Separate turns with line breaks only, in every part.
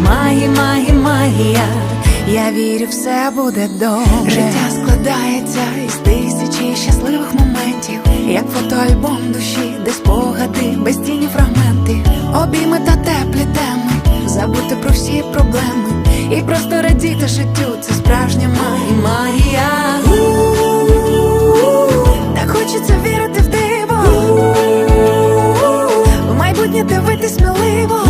Це магія, магія. Я вірю, все буде добре. Життя складається із тисячі щасливих моментів, як фотоальбом душі, де спогади, безцінні фрагменти, обійми та теплі теми, забути про всі проблеми і просто радіти життю. Це справжня магія, магія. Так хочеться вірити в диво, в майбутнє дивитись сміливо.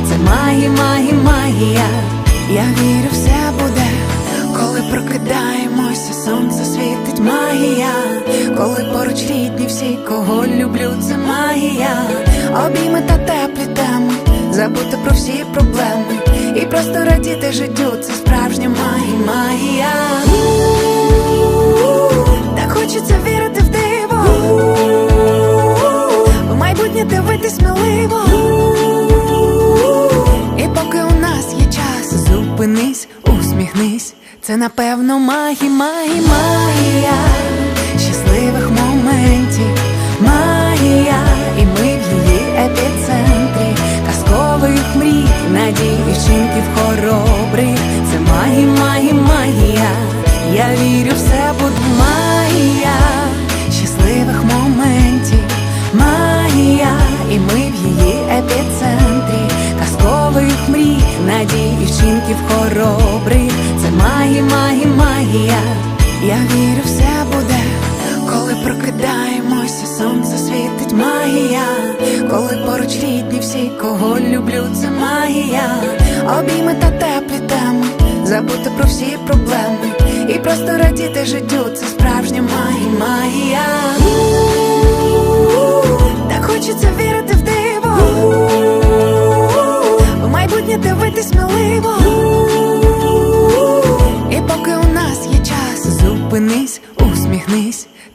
Магія, магія, магія. Я вірю, все буде, коли прокидаємося, сонце світить магія, коли поруч рідні всі, кого люблю, це магія, обійми та теплі теми, забути про всі проблеми і просто радіти життю. Це справжня магія, магія. Це напевно магі, магія, магія щасливих моментів, магія, і ми в її епіцентрі, казкових мрій, надій вчинків хоробрих. Це магі, магія, магія. Я вірю, все буде магія вчинків хоробрих. Це магія, магія, магія. Я вірю, все буде, коли прокидаємося, сонце світить магія, коли поруч рідні всі, кого люблю, це магія, обійми та теплі теми, забути про всі проблеми і просто радіти життю. Це справжня магія, магія.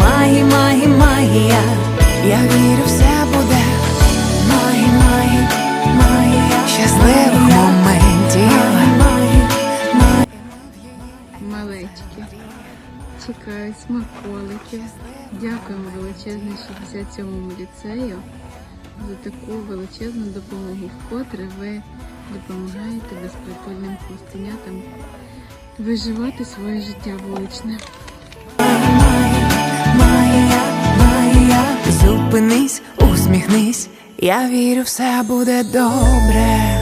хоробрих. Це магія. Я вірю, все буде магія, магія, магія щасливих моментів. Магія.
малечки. Чекають смаколиків. Дякуємо величезне 67-му ліцею за таку величезну допомогу. Вкотре ви допомагаєте безпритульним хустинятам виживати своє життя вуличне.
Усміхнись. Я вірю, все буде добре.